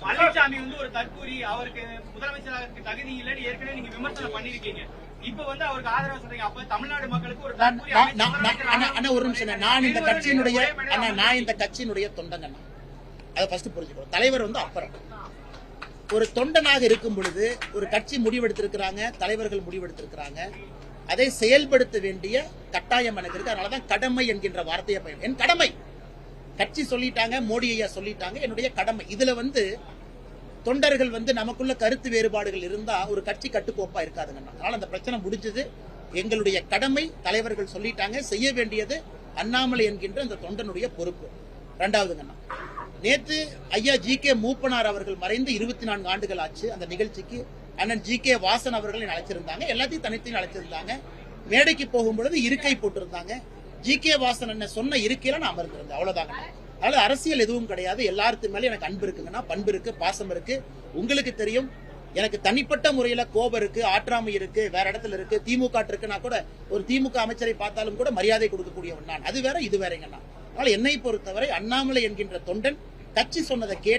பழனிசாமி வந்து ஒரு தற்கூரி அவருக்கு முதலமைச்சராக தகுதி இல்லைன்னு ஏற்கனவே நீங்க விமர்சனம் பண்ணிருக்கீங்க இப்ப வந்து அவருக்கு ஆதரவு சொல்றீங்க. அப்ப தமிழ்நாடு மக்களுக்கு ஒரு நான்- தற்கூரி நான்- அமைச்சர் நான்- நான்- முதலமைச்சர் அண்ணா, அண்ணா, ஒரு நிமிஷம் அண்ணா. நான் இந்த கட்சியினுடைய ஒரே மேடையில அண்ணா நான் இந்த கட்சியினுடைய தொண்டங்கண்ணா அதை ஃபர்ஸ்ட் புரிஞ்சுக்கணும். தலைவர் வந்து அப்புறம். ஒரு தொண்டனாக இருக்கும் பொழுது ஒரு கட்சி முடிவெடுத்திருக்கிறாங்க தலைவர்கள் முடிவெடுத்திருக்கிறாங்க. அதை செயல்படுத்த வேண்டிய கட்டாயம் எனக்கு இருக்கு. அதனாலதான் கடமை என்கின்ற வார்த்தையை பயன் என் கடமை. கட்சி சொல்லிட்டாங்க மோடி ஐயா சொல்லிட்டாங்க. என்னுடைய கடமை. இதுல வந்து தொண்டர்கள் வந்து நமக்குள்ள கருத்து வேறுபாடுகள் இருந்தா ஒரு கட்சி கட்டுக்கோப்பா இருக்காதுங்கண்ணா அதனால அந்த பிரச்சனை முடிஞ்சது. எங்களுடைய கடமை தலைவர்கள் சொல்லிட்டாங்க. செய்ய வேண்டியது அண்ணாமலை என்கின்ற அந்த தொண்டனுடைய பொறுப்பு. ரெண்டாவதுங்கண்ணா நேற்று ஐயா ஜி கே மூப்பனார் அவர்கள் மறைந்து இருபத்தி நான்கு ஆண்டுகள் ஆச்சு அந்த நிகழ்ச்சிக்கு. அண்ணன் ஜி கே வாசன் அவர்களை அழைச்சிருந்தாங்க. எல்லாத்தையும் தனித்தையும் அழைச்சிருந்தாங்க. மேடைக்கு போகும்பொழுது இருக்கை போட்டிருந்தாங்க. ஜி கே வாசன் என்ன சொன்ன இருக்கையில நான் அமர்ந்திருந்தேன். அவ்வளவுதாங்க. அதனால அரசியல் எதுவும் கிடையாது. எல்லாருக்கு மேலே எனக்கு அன்பு இருக்குங்கன்னா பண்பு இருக்கு பாசம் இருக்கு. உங்களுக்கு தெரியும். எனக்கு தனிப்பட்ட முறையில கோபம் இருக்கு ஆற்றாமை இருக்கு வேற இடத்துல இருக்கு திமுக இருக்குன்னா கூட ஒரு திமுக அமைச்சரை பார்த்தாலும் கூட மரியாதை கொடுக்கக்கூடியவன் நான். அது வேற இது வேறங்கண்ணா அதனால என்னை பொறுத்தவரை அண்ணாமலை என்கின்ற தொண்டன் கட்சி சொன்னதை கேட்டு